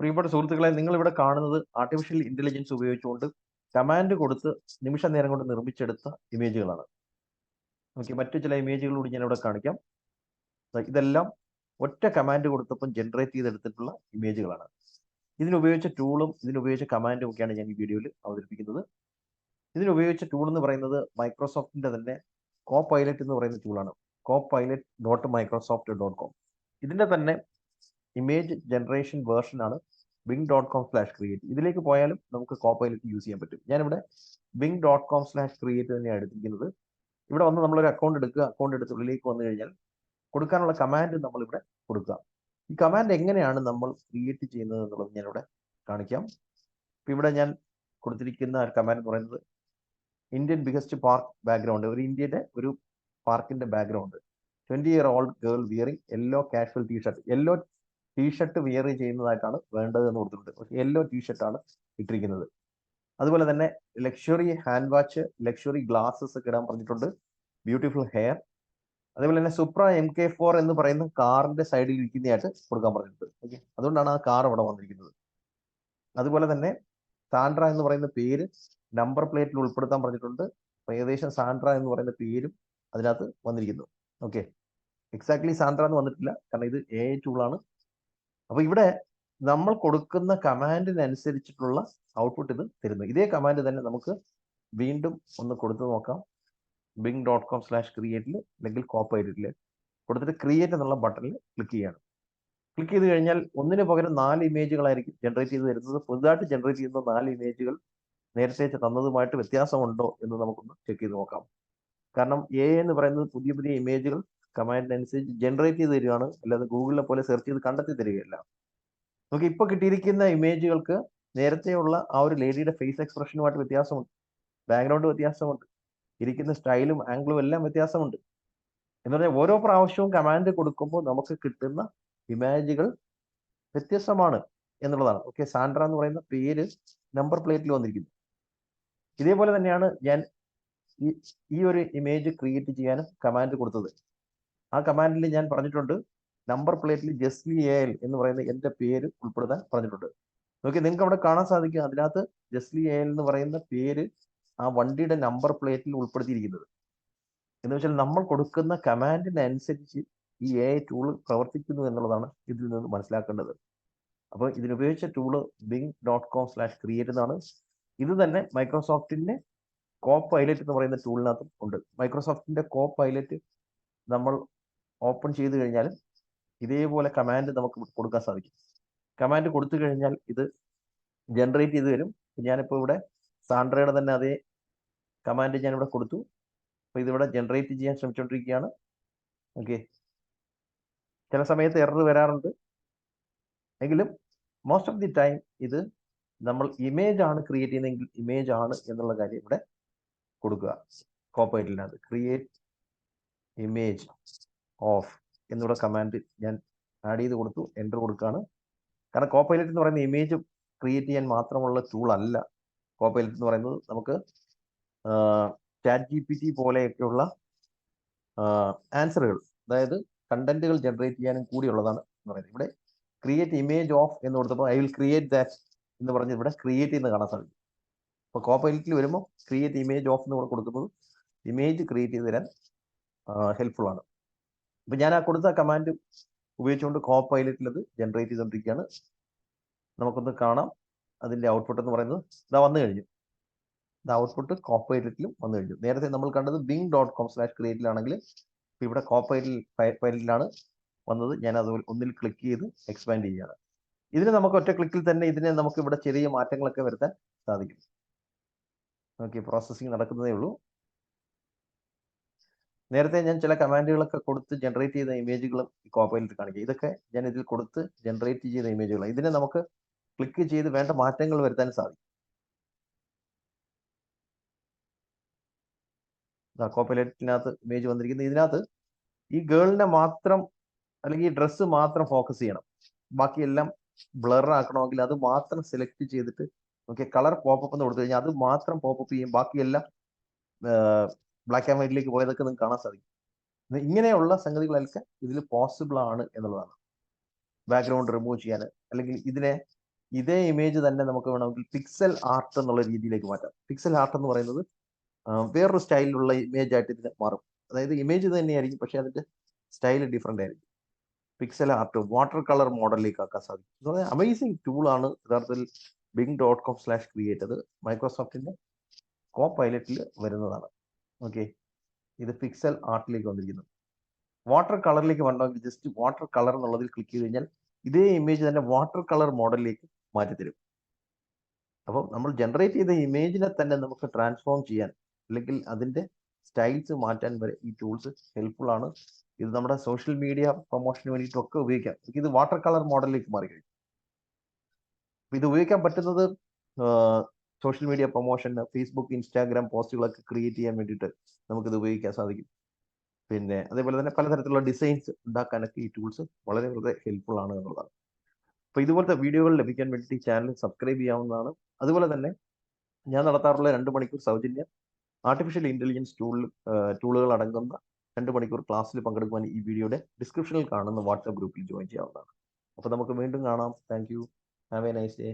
പ്രിയപ്പെട്ട സുഹൃത്തുക്കളെ നിങ്ങൾ ഇവിടെ കാണുന്നത് ആർട്ടിഫിഷ്യൽ ഇന്റലിജൻസ് ഉപയോഗിച്ചുകൊണ്ട് കമാൻഡ് കൊടുത്ത് നിമിഷ നേരം കൊണ്ട് നിർമ്മിച്ചെടുത്ത ഇമേജുകളാണ്. ഓക്കെ മറ്റു ചില ഇമേജുകളോട് ഞാൻ ഇവിടെ കാണിക്കാം. ഇതെല്ലാം ഒറ്റ കമാൻഡ് കൊടുത്തപ്പം ജനറേറ്റ് ചെയ്തെടുത്തിട്ടുള്ള ഇമേജുകളാണ്. ഇതിനുപയോഗിച്ച ടൂളും ഇതിനുപയോഗിച്ച കമാൻഡും ഒക്കെയാണ് ഞാൻ ഈ വീഡിയോയിൽ അവതരിപ്പിക്കുന്നത്. ഇതിനുപയോഗിച്ച ടൂൾ എന്ന് പറയുന്നത് മൈക്രോസോഫ്റ്റിന്റെ തന്നെ കോ പൈലറ്റ് എന്ന് പറയുന്ന ടൂളാണ് co pilot dot Microsoft dot com ഇതിന്റെ തന്നെ ഇമേജ് ജനറേഷൻ വേർഷൻ ആണ് Bing dot com slash create ഇതിലേക്ക് പോയാലും നമുക്ക് കോപ്പയിലേക്ക് യൂസ് ചെയ്യാൻ പറ്റും. ഞാനിവിടെ Bing dot com slash create തന്നെയാണ് എടുത്തിരിക്കുന്നത്. ഇവിടെ വന്ന് നമ്മളൊരു അക്കൗണ്ട് എടുക്കുക. അക്കൗണ്ട് എടുത്ത് ഉള്ളിലേക്ക് വന്നു കഴിഞ്ഞാൽ കൊടുക്കാനുള്ള കമാൻഡ് നമ്മളിവിടെ കൊടുക്കുക ഈ കമാൻഡ് എങ്ങനെയാണ് നമ്മൾ ക്രിയേറ്റ് ചെയ്യുന്നത് എന്നുള്ളത് ഞാനിവിടെ കാണിക്കാം. ഇപ്പം ഇവിടെ ഞാൻ കൊടുത്തിരിക്കുന്ന ഒരു കമാൻഡ് എന്ന് പറയുന്നത് ഇന്ത്യൻ ബിഗസ്റ്റ് പാർക്ക് ബാക്ക്ഗ്രൗണ്ട് ഒരു ഇന്ത്യയുടെ ഒരു പാർക്കിന്റെ background twenty year old girl wearing yellow casual T-shirt yellow T-shirt wear ചെയ്യുന്നതായിട്ടാണ് വേണ്ടത് എന്ന് കൊടുത്തിട്ടുണ്ട്. യെല്ലോ ടീഷർട്ടാണ് ഇട്ടിരിക്കുന്നത്. അതുപോലെ തന്നെ luxury hand watch luxury glasses ഒക്കെ ഇടാൻ പറഞ്ഞിട്ടുണ്ട്. ബ്യൂട്ടിഫുൾ ഹെയർ അതേപോലെ തന്നെ സുപ്ര എം കെ ഫോർ എന്ന് പറയുന്ന കാറിന്റെ സൈഡിൽ ഇരിക്കുന്നതായിട്ട് കൊടുക്കാൻ പറഞ്ഞിട്ടുണ്ട്. ഓക്കെ അതുകൊണ്ടാണ് ആ കാർ അവിടെ വന്നിരിക്കുന്നത്. അതുപോലെ തന്നെ സാൻഡ്ര എന്ന് പറയുന്ന പേര് നമ്പർ പ്ലേറ്റിൽ ഉൾപ്പെടുത്താൻ പറഞ്ഞിട്ടുണ്ട്. ഏകദേശം സാൻഡ്ര എന്ന് പറയുന്ന പേരും അതിനകത്ത് വന്നിരിക്കുന്നു. ഓക്കെ എക്സാക്ട്ലി സാൻഡ്ര എന്ന് വന്നിട്ടില്ല. കാരണം ഇത് എ ടൂളാണ് അപ്പൊ ഇവിടെ നമ്മൾ കൊടുക്കുന്ന കമാൻഡിനനുസരിച്ചിട്ടുള്ള ഔട്ട്പുട്ട് ഇത് തരുന്നു. ഇതേ കമാൻഡ് തന്നെ നമുക്ക് വീണ്ടും ഒന്ന് കൊടുത്തു നോക്കാം. ബിങ് ഡോട്ട് കോം സ്ലാഷ് ക്രിയേറ്റിൽ അല്ലെങ്കിൽ കോപ്പൈറ്റിൽ കൊടുത്തിട്ട് ക്രിയേറ്റ് എന്നുള്ള ബട്ടണിൽ ക്ലിക്ക് ചെയ്യണം. ക്ലിക്ക് ചെയ്ത് കഴിഞ്ഞാൽ ഒന്നിന് പകരം നാല് ഇമേജുകളായിരിക്കും ജനറേറ്റ് ചെയ്ത് തരുന്നത്. പുതുതായിട്ട് ജനറേറ്റ് ചെയ്യുന്ന നാല് ഇമേജുകൾ നേരത്തെ തന്നതുമായിട്ട് വ്യത്യാസമുണ്ടോ എന്ന് നമുക്കൊന്ന് ചെക്ക് ചെയ്ത് നോക്കാം. കാരണം എ എന്ന് പറയുന്നത് പുതിയ പുതിയ ഇമേജുകൾ കമാൻഡിനനുസരിച്ച് ജനറേറ്റ് ചെയ്ത് തരികയാണ് അല്ലാതെ ഗൂഗിളിനെ പോലെ സെർച്ച് ചെയ്ത് കണ്ടെത്തി തരികയല്ല. നമുക്ക് ഇപ്പൊ കിട്ടിയിരിക്കുന്ന ഇമേജുകൾക്ക് നേരത്തെയുള്ള ആ ഒരു ലേഡിയുടെ ഫേസ് എക്സ്പ്രഷനുമായിട്ട് വ്യത്യാസമുണ്ട്. ബാക്ക്ഗ്രൗണ്ട് വ്യത്യാസമുണ്ട്. ഇരിക്കുന്ന സ്റ്റൈലും ആംഗിളും എല്ലാം വ്യത്യാസമുണ്ട്. എന്ന് പറഞ്ഞാൽ ഓരോ പ്രാവശ്യവും കമാൻഡ് കൊടുക്കുമ്പോൾ നമുക്ക് കിട്ടുന്ന ഇമേജുകൾ വ്യത്യസ്തമാണ് എന്നുള്ളതാണ്. ഓക്കെ സാൻഡ്ര എന്ന് പറയുന്ന പേര് നമ്പർ പ്ലേറ്റിൽ വന്നിരിക്കുന്നു. ഇതേപോലെ തന്നെയാണ് ഞാൻ ഈ ഒരു ഇമേജ് ക്രിയേറ്റ് ചെയ്യാനും കമാൻഡ് കൊടുത്തത്. ആ കമാൻഡിൽ ഞാൻ പറഞ്ഞിട്ടുണ്ട് നമ്പർ പ്ലേറ്റിൽ ജസ്ലി എൽ എന്ന് പറയുന്ന എന്റെ പേര് ഉൾപ്പെടുത്താൻ പറഞ്ഞിട്ടുണ്ട്. നോക്കി നിങ്ങൾക്ക് അവിടെ കാണാൻ സാധിക്കും അതിനകത്ത് ജസ്ലി എൽ എന്ന് പറയുന്ന പേര് ആ വണ്ടിയുടെ നമ്പർ പ്ലേറ്റിൽ ഉൾപ്പെടുത്തിയിരിക്കുന്നത്. എന്ന് വെച്ചാൽ നമ്മൾ കൊടുക്കുന്ന കമാൻഡിനനുസരിച്ച് ഈ എ ടൂൾ പ്രവർത്തിക്കുന്നു എന്നുള്ളതാണ് ഇതിൽ നിന്ന് മനസ്സിലാക്കേണ്ടത്. അപ്പോൾ ഇതിനുപയോഗിച്ച tool Bing dot com slash create എന്നാണ്. ഇത് തന്നെ മൈക്രോസോഫ്റ്റിന്റെ കോ പൈലറ്റ് എന്ന് പറയുന്ന ടൂളിനകത്തും ഉണ്ട്. മൈക്രോസോഫ്റ്റിന്റെ കോ പൈലറ്റ് നമ്മൾ ഓപ്പൺ ചെയ്ത് കഴിഞ്ഞാൽ ഇതേപോലെ കമാൻഡ് നമുക്ക് കൊടുക്കാൻ സാധിക്കും. കമാൻഡ് കൊടുത്തു കഴിഞ്ഞാൽ ഇത് ജനറേറ്റ് ചെയ്ത് തരും. ഞാനിപ്പോൾ ഇവിടെ സാൻഡ്രയുടെ തന്നെ അതേ കമാൻഡ് ഞാനിവിടെ കൊടുത്തു. അപ്പോൾ ഇതിവിടെ ജനറേറ്റ് ചെയ്യാൻ ശ്രമിച്ചുകൊണ്ടിരിക്കുകയാണ് ഓക്കെ ചില സമയത്ത് എറർ വരാറുണ്ട്. എങ്കിലും മോസ്റ്റ് ഓഫ് ദി ടൈം ഇത് നമ്മൾ ഇമേജ് ആണ് ക്രിയേറ്റ് ചെയ്യുന്നതെങ്കിൽ ഇമേജ് ആണ് എന്നുള്ള കാര്യം ഇവിടെ കൊടുക്കുക. കോപ്പറേറ്റിനകത്ത് ക്രിയേറ്റ് ഇമേജ് ഓഫ് എന്നുള്ള കമാൻഡ് ഞാൻ ആഡ് ചെയ്ത് കൊടുത്തു എന്റർ കൊടുക്കുകയാണ്. കാരണം കോപ്പൈലറ്റ് എന്ന് പറയുന്ന ഇമേജ് ക്രിയേറ്റ് ചെയ്യാൻ മാത്രമുള്ള ടൂൾ അല്ല. കോപ്പൈലറ്റ് എന്ന് പറയുന്നത് നമുക്ക് ചാറ്റ് ജി പി ടി പോലെയൊക്കെയുള്ള ആൻസറുകൾ അതായത് കണ്ടന്റുകൾ ജനറേറ്റ് ചെയ്യാനും കൂടിയുള്ളതാണ് എന്ന് പറയുന്നത്. ഇവിടെ ക്രിയേറ്റ് ഇമേജ് ഓഫ് എന്ന് കൊടുത്തപ്പോൾ ഐ വിൽ ക്രിയേറ്റ് ദാറ്റ് എന്ന് പറഞ്ഞ് ഇവിടെ ക്രിയേറ്റ് ചെയ്യുന്ന കാണാൻ സാധിക്കും. അപ്പോൾ കോപ്പൈലറ്റിൽ വരുമ്പോൾ ക്രിയേറ്റ് ഇമേജ് ഓഫ് എന്ന് കൊടുക്കുന്നത് ഇമേജ് ക്രിയേറ്റ് ചെയ്ത് തരാൻ ഹെൽപ്ഫുൾ ആണ്. അപ്പൊ ഞാൻ ആ കൊടുത്ത കമാൻഡ് ഉപയോഗിച്ചുകൊണ്ട് കോ പൈലറ്റിൽ അത് ജനറേറ്റ് ചെയ്തുകൊണ്ടിരിക്കുകയാണ് നമുക്കൊന്ന് കാണാം അതിന്റെ ഔട്ട്പുട്ട് എന്ന് പറയുന്നത് ഇതാ വന്നു കഴിഞ്ഞു. ഇത് ഔട്ട്പുട്ട് കോ പൈലറ്റിലും വന്നു കഴിഞ്ഞു. നേരത്തെ നമ്മൾ കണ്ടത് ബിങ് ഡോട്ട് കോം സ്ലാഷ് ക്രിയേറ്റിലാണെങ്കിൽ ഇവിടെ കോ പൈലറ്റിൽ പൈലറ്റിലാണ് വന്നത്. ഞാൻ അത് ഒന്നിൽ ക്ലിക്ക് ചെയ്ത് എക്സ്പാൻഡ് ചെയ്യുകയാണ്. ഇതിന് നമുക്ക് ഒറ്റ ക്ലിക്കിൽ തന്നെ ഇതിനെ നമുക്ക് ഇവിടെ ചെറിയ മാറ്റങ്ങളൊക്കെ വരുത്താൻ സാധിക്കും. ഓക്കെ പ്രോസസ്സിങ് നടക്കുന്നതേ ഉള്ളൂ. നേരത്തെ ഞാൻ ചില കമാൻഡുകളൊക്കെ കൊടുത്ത് ജനറേറ്റ് ചെയ്ത ഇമേജുകളും കോപ്പയിലിട്ട് കാണിക്കുക ഇതൊക്കെ ഞാൻ ഇതിൽ കൊടുത്ത് ജനറേറ്റ് ചെയ്ത ഇമേജുകൾ ഇതിനെ നമുക്ക് ക്ലിക്ക് ചെയ്ത് വേണ്ട മാറ്റങ്ങൾ വരുത്താൻ സാധിക്കും. കോപ്പൈലറ്റിനകത്ത് ഇമേജ് വന്നിരിക്കുന്നത് ഇതിനകത്ത് ഈ ഗേളിനെ മാത്രം അല്ലെങ്കിൽ ഈ ഡ്രസ്സ് മാത്രം ഫോക്കസ് ചെയ്യണം. ബാക്കിയെല്ലാം ബ്ലർ ആക്കണമെങ്കിൽ അത് മാത്രം സെലക്ട് ചെയ്തിട്ട് ഓക്കെ കളർ പോപ്പ് എന്ന് കൊടുത്തു കഴിഞ്ഞാൽ അത് മാത്രം പോപ്പപ്പ് ചെയ്യും. ബാക്കിയെല്ലാം ബ്ലാക്ക് ആൻഡ് വൈറ്റിലേക്ക് പോയതൊക്കെ നിങ്ങൾക്ക് കാണാൻ സാധിക്കും. ഇങ്ങനെയുള്ള സംഗതികളൊക്കെ ഇതിൽ പോസിബിൾ ആണ് എന്നുള്ളതാണ്. ബാക്ക്ഗ്രൗണ്ട് റിമൂവ് ചെയ്യാൻ അല്ലെങ്കിൽ ഇതിനെ ഇതേ ഇമേജ് തന്നെ നമുക്ക് വേണമെങ്കിൽ പിക്സൽ ആർട്ട് എന്നുള്ള രീതിയിലേക്ക് മാറ്റാം. പിക്സൽ ആർട്ട് എന്ന് പറയുന്നത് വേറൊരു സ്റ്റൈലിലുള്ള ഇമേജ് ആയിട്ട് ഇതിനെ മാറും. അതായത് ഇമേജ് തന്നെയായിരിക്കും പക്ഷെ അതിന്റെ സ്റ്റൈൽ ഡിഫറെന്റ് ആയിരിക്കും. പിക്സൽ ആർട്ട് വാട്ടർ കളർ മോഡലിലേക്ക് ആക്കാൻ സാധിക്കും. അമേസിംഗ് ടൂൾ ആണ് യഥാർത്ഥത്തിൽ Bing dot com slash create അത് മൈക്രോസോഫ്റ്റിന്റെ കോ പൈലറ്റിൽ വരുന്നതാണ്. ഓക്കെ ഇത് പിക്സൽ ആർട്ടിലേക്ക് വന്നിരിക്കുന്നു. വാട്ടർ കളറിലേക്ക് വരണമെങ്കിൽ ജസ്റ്റ് വാട്ടർ കളർ എന്നുള്ളതിൽ ക്ലിക്ക് ചെയ്ത് കഴിഞ്ഞാൽ ഇതേ ഇമേജ് തന്നെ വാട്ടർ കളർ മോഡലിലേക്ക് മാറ്റിത്തരും. അപ്പം നമ്മൾ ജനറേറ്റ് ചെയ്ത ഇമേജിനെ തന്നെ നമുക്ക് ട്രാൻസ്ഫോം ചെയ്യാൻ അല്ലെങ്കിൽ അതിന്റെ സ്റ്റൈൽസ് മാറ്റാൻ വരെ ഈ ടൂൾസ് ഹെൽപ്ഫുൾ ആണ്. ഇത് നമ്മുടെ സോഷ്യൽ മീഡിയ പ്രൊമോഷന് വേണ്ടിയിട്ടൊക്കെ ഉപയോഗിക്കാം. ഇത് വാട്ടർ കളർ മോഡലിലേക്ക് മാറി കഴിഞ്ഞു ഇത് ഉപയോഗിക്കാൻ പറ്റുന്നത് സോഷ്യൽ മീഡിയ പ്രൊമോഷന് ഫേസ്ബുക്ക് ഇൻസ്റ്റാഗ്രാം പോസ്റ്റുകളൊക്കെ ക്രിയേറ്റ് ചെയ്യാൻ വേണ്ടിയിട്ട് നമുക്കിത് ഉപയോഗിക്കാൻ സാധിക്കും. പിന്നെ അതേപോലെ തന്നെ പലതരത്തിലുള്ള ഡിസൈൻസ് ഉണ്ടാക്കാനൊക്കെ ഈ ടൂൾസ് വളരെ വളരെ ഹെൽപ്ഫുൾ ആണ് എന്നുള്ളതാണ്. അപ്പൊ ഇതുപോലത്തെ വീഡിയോകൾ ലഭിക്കാൻ വേണ്ടി ചാനൽ സബ്സ്ക്രൈബ് ചെയ്യാവുന്നതാണ്. അതുപോലെ തന്നെ ഞാൻ നടത്താറുള്ള രണ്ട് മണിക്കൂർ സൗജന്യ ആർട്ടിഫിഷ്യൽ ഇന്റലിജൻസ് ടൂൾ ടൂളുകൾ അടങ്ങുന്ന രണ്ട് മണിക്കൂർ ക്ലാസ്സിൽ പങ്കെടുക്കുവാൻ ഈ വീഡിയോയുടെ ഡിസ്ക്രിപ്ഷനിൽ കാണുന്ന വാട്സാപ്പ് ഗ്രൂപ്പിൽ ജോയിൻ ചെയ്യാവുന്നതാണ്. അപ്പോൾ നമുക്ക് വീണ്ടും കാണാം. Thank you have a nice day